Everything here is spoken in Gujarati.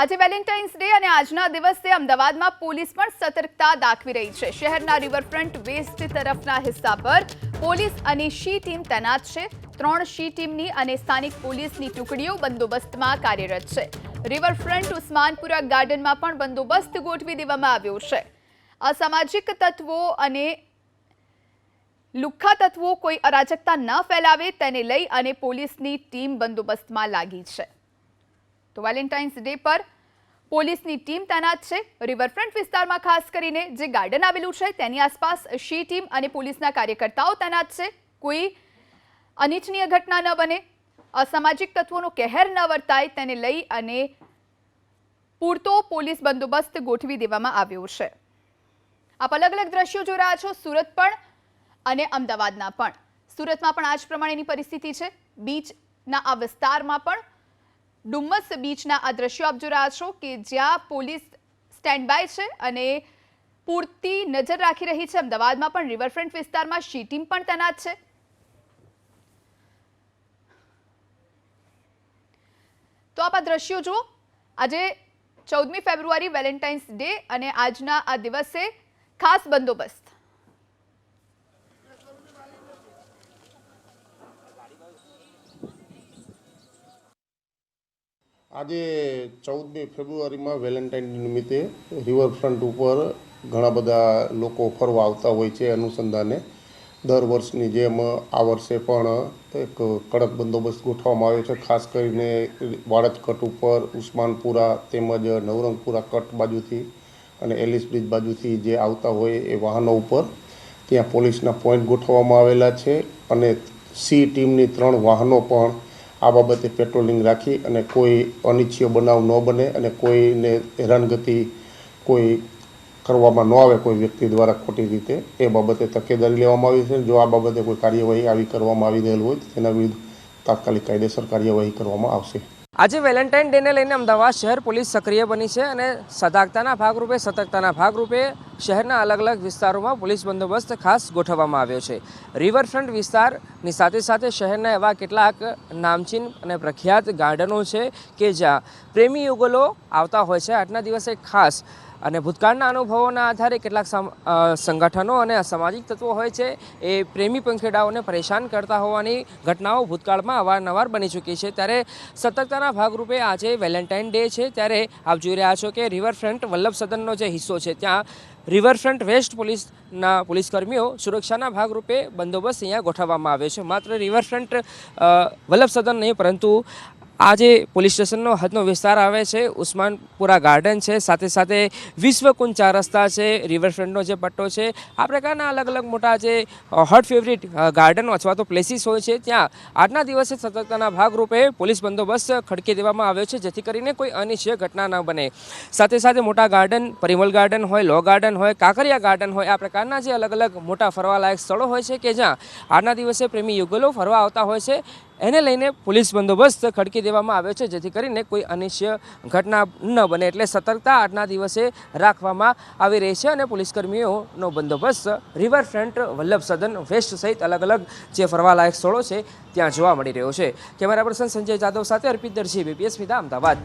આજે વેલેન્ટાઇન્સ ડે અને આજના દિવસે અમદાવાદમાં પોલીસ પણ સતર્કતા દાખવી રહી છે. શહેરના રિવરફ્રન્ટ વેસ્ટ તરફના હિસ્સા પર પોલીસ અને શી ટીમ તૈનાત છે. ત્રણ શી ટીમની અને સ્થાનિક પોલીસની ટુકડીઓ બંદોબસ્તમાં કાર્યરત છે. રિવરફ્રન્ટ ઉસ્માનપુરા ગાર્ડનમાં પણ બંદોબસ્ત ગોઠવી દેવામાં આવ્યો છે. અસામાજિક તત્વો અને લુખ્ખા તત્વો કોઈ અરાજકતા ન ફેલાવે તેને લઈ અને પોલીસની ટીમ બંદોબસ્તમાં લાગી છે. તો વેલેન્ટાઇન્સ ડે પર પોલીસની ટીમ તૈનાત છે. રિવરફ્રન્ટ વિસ્તારમાં ખાસ કરીને જે ગાર્ડન આવેલું છે, તેની આસપાસ શી ટીમ અને પોલીસના કાર્યકર્તાઓ તૈનાત છે. કોઈ અનિચ્છનીય ઘટના ન બને, અસામાજિક તત્વોનો કહેર ન વર્તાય, તેને લઈ અને પૂરતો પોલીસ બંદોબસ્ત ગોઠવી દેવામાં આવ્યો છે. આપ અલગ અલગ દ્રશ્યો જોઈ રહ્યા છો, સુરત પણ અને અમદાવાદના પણ. સુરતમાં પણ આ જ પ્રમાણેની પરિસ્થિતિ છે. બીચના આ વિસ્તારમાં પણ ડુમ્મસ બીચના આ દ્રશ્યો આપ જોઈ રહ્યા છો કે જ્યાં પોલીસ સ્ટેન્ડ બાય છે અને પૂરતી નજર રાખી રહી છે. અમદાવાદમાં પણ રિવરફ્રન્ટ વિસ્તારમાં શી પણ તૈનાત છે. તો આપ આ દ્રશ્યો જુઓ. આજે ચૌદમી ફેબ્રુઆરી વેલેન્ટાઇન્સ ડે અને આજના આ દિવસે ખાસ બંદોબસ્ત. આજે ચૌદમી ફેબ્રુઆરીમાં વેલેન્ટાઇન નિમિત્તે રિવરફ્રન્ટ ઉપર ઘણા બધા લોકો ફરવા આવતા હોય છે અનુસંધાને. દર વર્ષની જેમ આ વર્ષે પણ એક કડક બંદોબસ્ત ગોઠવવામાં આવ્યો છે. ખાસ કરીને વાડજ કટ ઉપર, ઉસ્માનપુરા તેમજ નવરંગપુરા કટ બાજુથી અને એલિસ બ્રિજ બાજુથી જે આવતા હોય એ વાહનો ઉપર ત્યાં પોલીસના પોઈન્ટ ગોઠવવામાં આવેલા છે અને સી ટીમની ત્રણ વાહનો પણ આ બાબતે પેટ્રોલિંગ રાખી અને કોઈ અનિચ્છીય બનાવ ન બને અને કોઈને હેરાનગતિ કોઈ કરવામાં ન આવે કોઈ વ્યક્તિ દ્વારા ખોટી રીતે, એ બાબતે તકેદારી લેવામાં આવી છે. જો આ બાબતે કોઈ કાર્યવાહી આવી કરવામાં આવી રહેલ હોય, તો તેના વિરુદ્ધ તાત્કાલિક કાયદેસર કાર્યવાહી કરવામાં આવશે. આજે વેલેન્ટાઇન ડેને લઈને અમદાવાદ શહેર પોલીસ સક્રિય બની છે અને સજાગતાના ભાગરૂપે, સતર્કતાના ભાગરૂપે શહેરના અલગ અલગ વિસ્તારોમાં પોલીસ બંદોબસ્ત ખાસ ગોઠવવામાં આવ્યો છે. રિવરફ્રન્ટ વિસ્તારની સાથે સાથે શહેરના એવા કેટલાક નામચીન અને પ્રખ્યાત ગાર્ડનો છે કે જ્યાં પ્રેમી યુગલો આવતા હોય છે. આજના દિવસે ખાસ અને ભૂતકાળના અનુભવોના આધારે કેટલાક સંગઠનો અને સામાજિક તત્વો હોય છે, એ પ્રેમી પંખેડાઓને પરેશાન કરતા હોવાની ઘટનાઓ ભૂતકાળમાં અવારનવાર બની ચૂકી છે. ત્યારે સતર્કતાના ભાગરૂપે આજે વેલેન્ટાઇન ડે છે. ત્યારે આપ જોઈ રહ્યા છો કે રિવરફ્રન્ટ વલ્લભ સદનનો જે હિસ્સો છે, ત્યાં રિવરફ્રન્ટ વેસ્ટ પોલીસના પોલીસકર્મીઓ સુરક્ષાના ભાગરૂપે બંદોબસ્ત અહીંયા ગોઠવવામાં આવ્યો છે. માત્ર રિવરફ્રન્ટ વલ્લભ સદન નહીં, પરંતુ આ જે પોલીસ સ્ટેશનનો હદનો વિસ્તાર આવે છે, ઉસ્માનપુરા ગાર્ડન છે, સાથે સાથે વિશ્વકુંજ ચાર રસ્તા છે, રિવરફ્રન્ટનો જે પટ્ટો છે, આ પ્રકારના અલગ અલગ મોટા જે હોટ ફેવરિટ ગાર્ડનો અથવા તો પ્લેસીસ હોય છે, ત્યાં આજના દિવસે સતર્કતાના ભાગરૂપે પોલીસ બંદોબસ્ત ખડકી દેવામાં આવ્યો છે, જેથી કરીને કોઈ અનિશ્ચય ઘટના ન બને. સાથે સાથે મોટા ગાર્ડન પરિમલ ગાર્ડન હોય લો ગાર્ડન હોય, કાંકરિયા ગાર્ડન હોય, આ પ્રકારના જે અલગ અલગ મોટા ફરવાલાયક સ્થળો હોય છે કે જ્યાં આજના દિવસે પ્રેમી યુગલો ફરવા આવતા હોય છે એને લઈને પોલીસ બંદોબસ્ત ખડકી દેવામાં આવ્યો છે, જેથી કરીને કોઈ અનિશ્ચય ઘટના ન બને. એટલે સતર્કતા આજના દિવસે રાખવામાં આવી રહી છે અને પોલીસકર્મીઓનો બંદોબસ્ત રિવરફ્રન્ટ વલ્લભ સદન વેસ્ટ સહિત અલગ અલગ જે ફરવાલાયક સ્થળો છે, ત્યાં જોવા મળી રહ્યો છે. કેમેરા પર્સન સંજય જાદવ સાથે અર્પિત દરજી બીપીએસ સ્મિતા અમદાવાદ.